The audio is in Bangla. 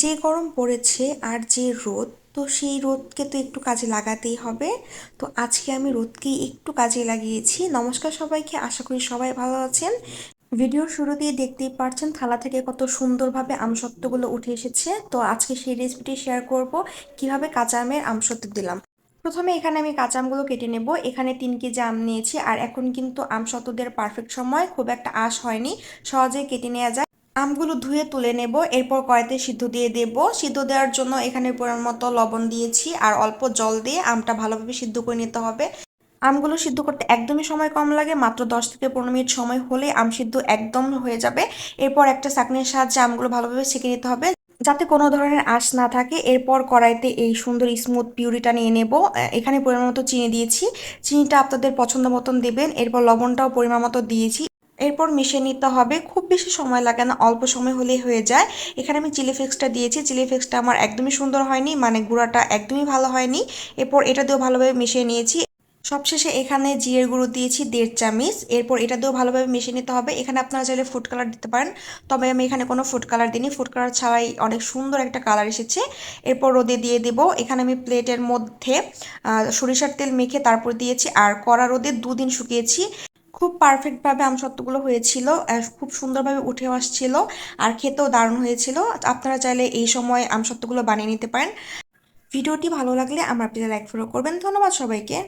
যে গরম পড়েছে আর যে রোদ, তো সেই রোদকে তো একটু কাজে লাগাতেই হবে। তো আজকে আমি রোদকেই একটু কাজে লাগিয়েছি। নমস্কার সবাইকে, আশা করি সবাই ভালো আছেন। ভিডিওর শুরুতেই দেখতেই পারছেন থালা থেকে কত সুন্দরভাবে আমসত্ত্বগুলো উঠে এসেছে। তো আজকে সেই রেসিপিটি শেয়ার করব, কীভাবে কাঁচা আমের আমসত্ত্ব দিলাম। প্রথমে এখানে আমি কাঁচা আমগুলো কেটে নেব। এখানে তিন কেজি আম নিয়েছি, আর এখন কিন্তু আম পারফেক্ট সময়। খুব একটা আশ হয়নি, সহজেই কেটে নেওয়া যায়। আমগুলো ধুয়ে তুলে নেব, এরপর কড়াইতে সিদ্ধ দিয়ে দেব। সিদ্ধ দেওয়ার জন্য এখানে পরিমাণ মতো লবণ দিয়েছি আর অল্প জল দিয়ে আমটা ভালোভাবে সিদ্ধ করে নিতে হবে। আমগুলো সিদ্ধ করতে একদমই সময় কম লাগে, মাত্র দশ থেকে পনেরো মিনিট সময় হলে আম সিদ্ধ একদম হয়ে যাবে। এরপর একটা চাকনির সাহায্যে আমগুলো ভালোভাবে ছেঁকে নিতে হবে যাতে কোনো ধরনের আঁশ না থাকে। এরপর কড়াইতে এই সুন্দর স্মুথ পিউরিটা নিয়ে নেব। এখানে পরিমাণ মতো চিনি দিয়েছি। চিনিটা আপনাদের পছন্দ মতন দেবেন। এরপর লবণটাও পরিমাণ মতো দিয়েছি। এরপর মিশিয়ে নিতে হবে। খুব বেশি সময় লাগে না, অল্প সময় হলেই হয়ে যায়। এখানে আমি চিলি ফ্লেক্সটা দিয়েছি। চিলি ফ্লেক্সটা আমার একদমই সুন্দর হয়নি মানে গুঁড়াটা একদমই ভালো হয়নি। এরপর এটা দিয়েও ভালোভাবে মিশিয়ে নিয়েছি। সবশেষে এখানে জিরের গুঁড়ো দিয়েছি দেড় চামিচ। এরপর এটা দিয়েও ভালোভাবে মিশিয়ে নিতে হবে। এখানে আপনারা চাইলে ফুড কালার দিতে পারেন, তবে আমি এখানে কোনো ফুড কালার দিইনি। ফুড কালার ছাড়াই অনেক সুন্দর একটা কালার এসেছে। এরপর রোদে দিয়ে দেব। এখানে আমি প্লেটের মধ্যে সরিষার তেল মেখে তারপর দিয়েছি। আর কড়া রোদে দুদিন শুকিয়েছি। খুব পারফেক্টভাবে আমসত্ত্বগুলো হয়েছিল খুব সুন্দরভাবে উঠে আসছিল আর খেতেও দারুণ হয়েছিল। আপনারা চাইলে এই সময় আম আমসত্ত্বগুলো বানিয়ে নিতে পারেন। ভিডিওটি ভালো লাগলে আমার প্লিজ লাইক ফলো করবেন। ধন্যবাদ সবাইকে।